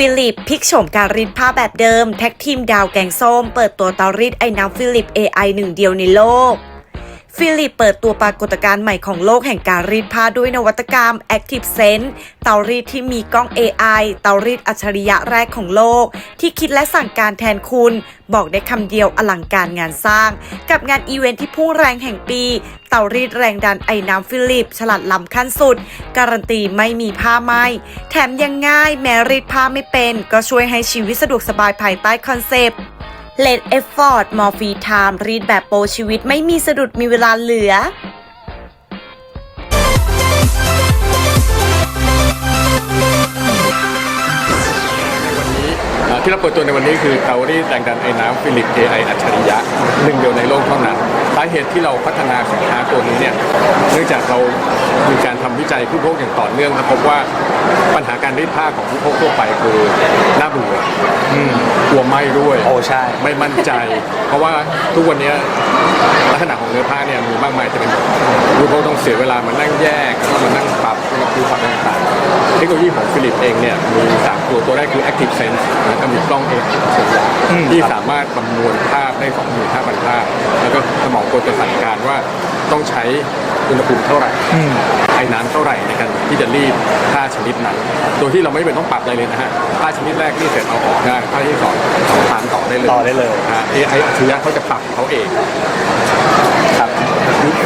ฟิลิป พิกโฉมการรีดผ้าแบบเดิม แท็กทีมดาวแกงส้ม เปิดตัวเตารีดไอ้น้ำฟิลิป AI หนึ่งเดียวในโลก ฟิลิปเปิดตัวปรากฏการณ์ใหม่ของโลกแห่งการรีดผ้าด้วยนวัตกรรม Active Sense เตารีดที่มีกล้อง AI เตารีดอัจฉริยะแรกของโลก ที่คิดและสั่งการแทนคุณ บอกได้คำเดียวอลังการงานสร้าง กับงานอีเวนท์ที่พุ่งแรงแห่งปี เตารีดแรงดันไอ้น้ำฟิลิป ฉลาดล้ำขั้นสุด การันตีไม่มีผ้าไหมแถมยังง่ายแม้รีดผ้าไม่เป็น ก็ช่วยให้ชีวิตสะดวกสบายภายใต้คอนเซปต์ เลดเอฟฟอร์ดมอร์ฟีไทม์รีดแบบโปรชีวิตไม่มีสะดุดมีเวลาเหลือวันนี้ที่เราเปิดตัวในวันนี้คือเตารี่แรงดันไอ้น้ำฟิลิป AI อัจฉริยะหนึ่งเดียวในโลกเท่านั้น สาเหตุที่เราพัฒนาสินค้าตัวนี้เนี่ยเนื่องจากเรามีการทำวิจัยผู้บริโภคอย่างต่อเนื่องและพบว่าปัญหาการรีดผ้าของผู้บริโภคทั่วไปคือหน้าเบื่ออืมกลัวไหม้ด้วยโอ้ใช่ไม่มั่นใจ เพราะว่าทุกวันนี้ลักษณะของเนื้อผ้าเนี่ยมีมากมายจะเป็นผู้บริโภคต้องเสียเวลามานั่งแยกต้องมานั่งปรับอุณหภูมิปรับต่างๆเทคโนโลยีของฟิลิปเองเนี่ยมีสามตัวตัวแรกคือ Active Sense แล้วก็มีกล้องเอง ที่สามารถประมวลภาพได้ 25,000 ภาพ แล้วก็สมองตัวจะสั่งการว่าต้องใช้อุณหภูมิเท่าไหร่ไอ้น้ำเท่าไหร่ในการที่จะรีดผ้าชนิดนั้น โดยที่เราไม่เป็นต้องปรับอะไรเลยนะฮะผ้าชนิดแรกรีดเสร็จเอาออกได้ผ้าที่สองทานต่อได้เลยต่อได้เลย ฮะ AI อัจฉริยะเขาจะปรับเขาเอง ครับ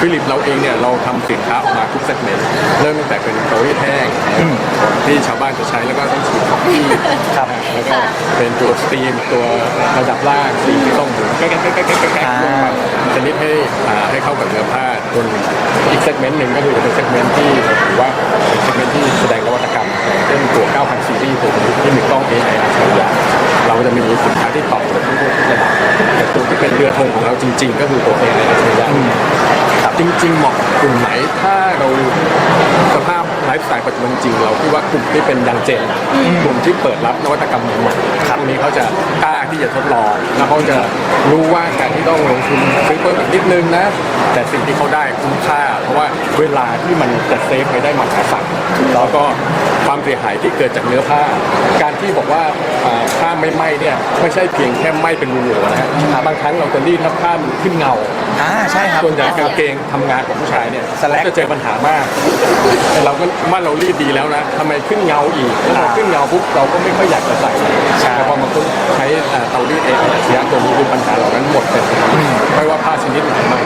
ฟิลิปเราเองเนี่ยเราทำสินค้าออกมาทุกเซกเมนต์เริ่มตั้งแต่เป็นเกาหลีแห้งที่ชาวบ้านจะใช้แล้วก็ต้องฉีดของที่ครับแล้วก็ เป็นตัวสตรีมตัวระดับล่างสีที่ต้องหมุนแก๊กแก๊กแก๊กแก๊กแก๊กแก๊กอ่าลงไปชนิดให้อ่าให้เข้ากับเนื้อผ้าตัวหนึ่งอีกเซกเมนต์หนึ่งก็คือเป็นเซกเมนต์ที่เราถือว่าเป็นเซกเมนต์ที่แสดงนวัตกรรมเช่นตัว 9,000 ซีรีส์ตัวนี้ที่มีกล้อง AI อัจฉริยะเราจะมีสินค้าที่ตอบโจทย์ทุกระดับแต่ตัวที่เป็นเรือธงของเราจริง ๆ ก็คือตัว AI อัจฉริยะครับจริงๆเหมาะกับกลุ่มไหนถ้าเราสภาพ ไลฟ์สไตล์ปัจจุบันจริงเราคิดว่ากลุ่มที่เป็นยังเจนกลุ่มที่เปิดรับนวัตกรรมใหม่ๆครับนี้เขาจะกล้าที่จะทดลองแล้วเขาจะรู้ว่าการที่ต้องลงทุนซื้อเพิ่มอีกนิดนึงนะ แต่สิ่งที่เขาได้คุ้มค่า เพราะว่าเวลาที่มันจะเซฟไปได้มหาศาลแล้วก็ ความเสียหายที่เกิดจากเนื้อผ้า การที่บอกว่าอ่าผ้าไม่ไหม้เนี่ยไม่ใช่เพียงแค่ไหม้เป็นรูๆนะฮะบางครั้งเราจะรีดแล้วผ้ามันขึ้นเงาอ่าใช่ครับส่วนใหญ่กางเกงทำงานของผู้ชายเนี่ยสแลกจะเจอปัญหามากแต่เราก็ว่าเรารีดดีแล้วนะทำไมขึ้นเงาอีกพอขึ้นเงาปุ๊บเราก็ไม่ค่อยอยากจะใส่แต่พอมาปุ๊บใช้เอ่อเตารีดเองอัจฉริยะตัวนี้คือปัญหาเหล่านั้นหมดเลยไม่ว่าผ้าชนิดไหนมา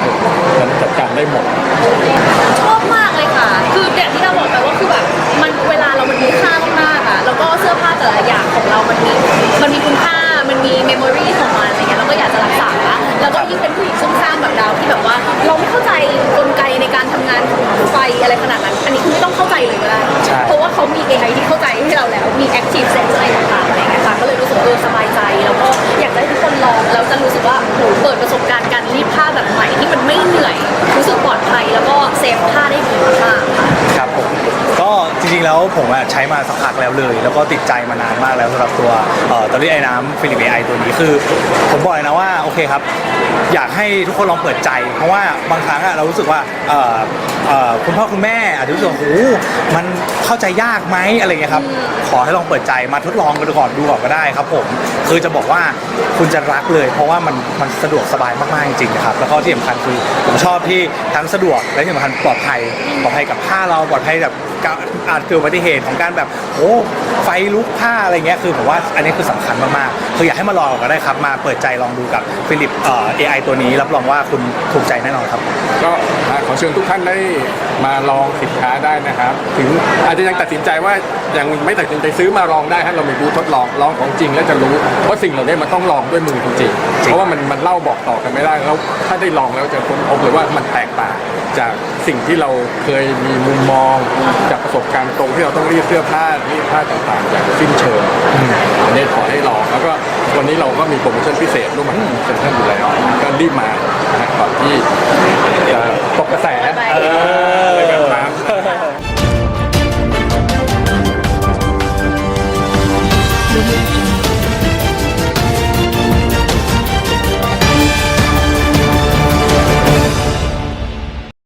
ผมอะใช้มาสักพักแล้วเลย แล้วก็ติดใจมานานมากแล้วสำหรับตัวเอ่อเตารีดไอ้น้ำฟิลิปไอตัวนี้คือ ผมบอกเลยนะว่าโอเคครับ อยากให้ทุกคนลองเปิดใจ เพราะว่าบางครั้งอะเรารู้สึกว่าคุณพ่อคุณแม่อาจจะรู้สึกโอ้โหมันเข้าใจยากไหมอะไรเงี้ยครับขอให้ลองเปิดใจมาทดลองกันก่อนดูก่อนก็ได้ครับผมคือจะบอกว่าคุณจะรักเลย เพราะว่ามันมันสะดวกสบายมากๆจริงๆนะครับแล้วก็ที่สำคัญคือผมชอบที่ทั้งสะดวกและที่สำคัญปลอดภัยปลอดภัยกับผ้าเราปลอดภัยแบบ การอาจเกิดอุบัติเหตุของการแบบโอ้ไฟลุกผ้าอะไรเงี้ยคือผมว่าอันนี้คือสำคัญมากๆคืออยากให้มาลองก็ได้ครับ มาเปิดใจลองดูกับฟิลิปเอ่อ AI ตัวนี้รับรองว่าคุณถูกใจแน่นอนครับ ก็อ่าขอเชิญทุกท่านได้มาลองสินค้าได้นะครับ ถึงอาจจะยังตัดสินใจว่ายังไม่ตัดสินใจซื้อมาลองได้ฮะเรามีบูธทดลองลองของจริงแล้วจะรู้เพราะสิ่งเหล่านี้มันต้องลองด้วยมือจริงๆเพราะว่ามันมันเล่าบอกต่อกันไม่ได้แล้วถ้าได้ลองแล้วจะค้นพบเลยว่ามันแตกต่างจากสิ่งที่เราเคยมีมุมมองจาก ประสบการณ์ตรงที่เราต้องรีดเสื้อผ้ารีดผ้าต่างๆอย่างสิ้นเชิงอันนี้ขอให้ลองแล้วก็วันนี้เราก็มีโปรโมชั่นพิเศษร่วมกับเซ็นทรัลอยู่แล้วก็รีบมานะก่อนที่จะตกกระแสไรแบบน้ำ Thank.